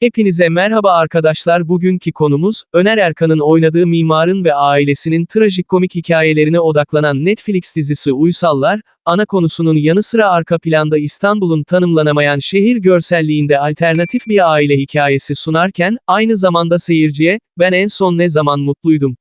Hepinize merhaba arkadaşlar bugünkü konumuz, Öner Erkan'ın oynadığı mimarın ve ailesinin trajikomik hikayelerine odaklanan Netflix dizisi Uysallar, ana konusunun yanı sıra arka planda İstanbul'un tanımlanamayan şehir görselliğinde alternatif bir aile hikayesi sunarken, aynı zamanda seyirciye, ben en son ne zaman mutluydum?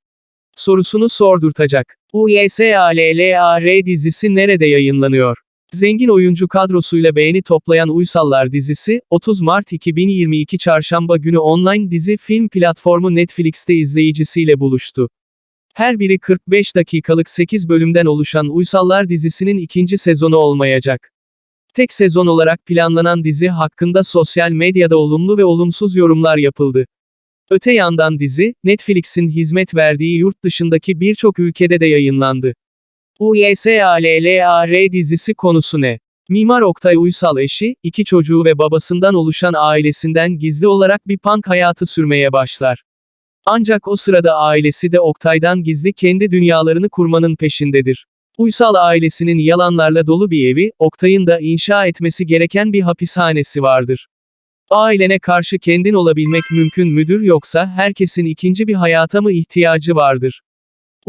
sorusunu sordurtacak. UYSALLAR dizisi nerede yayınlanıyor? Zengin oyuncu kadrosuyla beğeni toplayan Uysallar dizisi, 30 Mart 2022 Çarşamba günü online dizi film platformu Netflix'te izleyicisiyle buluştu. Her biri 45 dakikalık 8 bölümden oluşan Uysallar dizisinin ikinci sezonu olmayacak. Tek sezon olarak planlanan dizi hakkında sosyal medyada olumlu ve olumsuz yorumlar yapıldı. Öte yandan dizi, Netflix'in hizmet verdiği yurt dışındaki birçok ülkede de yayınlandı. UYSALLAR dizisi konusu ne? Mimar Oktay Uysal eşi, iki çocuğu ve babasından oluşan ailesinden gizli olarak bir punk hayatı sürmeye başlar. Ancak o sırada ailesi de Oktay'dan gizli kendi dünyalarını kurmanın peşindedir. Uysal ailesinin yalanlarla dolu bir evi, Oktay'ın da inşa etmesi gereken bir hapishanesi vardır. Ailene karşı kendin olabilmek mümkün müdür yoksa herkesin ikinci bir hayata mı ihtiyacı vardır?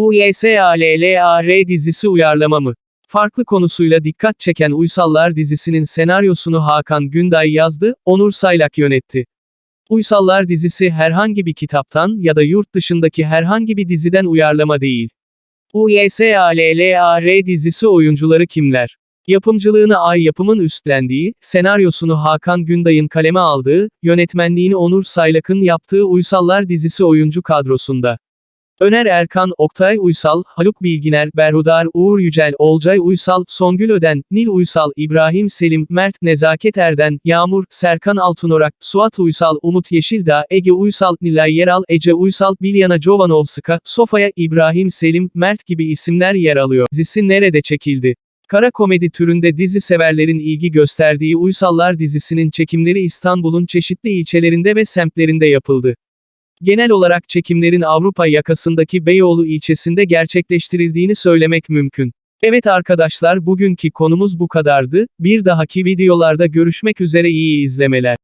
UYSALLAR dizisi uyarlama mı? Farklı konusuyla dikkat çeken Uysallar dizisinin senaryosunu Hakan Günday yazdı, Onur Saylak yönetti. Uysallar dizisi herhangi bir kitaptan ya da yurt dışındaki herhangi bir diziden uyarlama değil. UYSALLAR dizisi oyuncuları kimler? Yapımcılığını Ay Yapım'ın üstlendiği, senaryosunu Hakan Günday'ın kaleme aldığı, yönetmenliğini Onur Saylak'ın yaptığı Uysallar dizisi oyuncu kadrosunda. Öner Erkan, Oktay Uysal, Haluk Bilginer, Berhudar, Uğur Yücel, Olcay Uysal, Songül Öden, Nil Uysal, İbrahim Selim, Mert, Nezaket Erden, Yağmur, Serkan Altunorak, Suat Uysal, Umut Yeşildağ, Ege Uysal, Nilay Yeral, Ece Uysal, Bilyana Jovanovska, Sofaya, İbrahim Selim, Mert gibi isimler yer alıyor. Dizisi nerede çekildi? Kara komedi türünde dizi severlerin ilgi gösterdiği Uysallar dizisinin çekimleri İstanbul'un çeşitli ilçelerinde ve semtlerinde yapıldı. Genel olarak çekimlerin Avrupa yakasındaki Beyoğlu ilçesinde gerçekleştirildiğini söylemek mümkün. Evet arkadaşlar bugünkü konumuz bu kadardı, bir dahaki videolarda görüşmek üzere iyi izlemeler.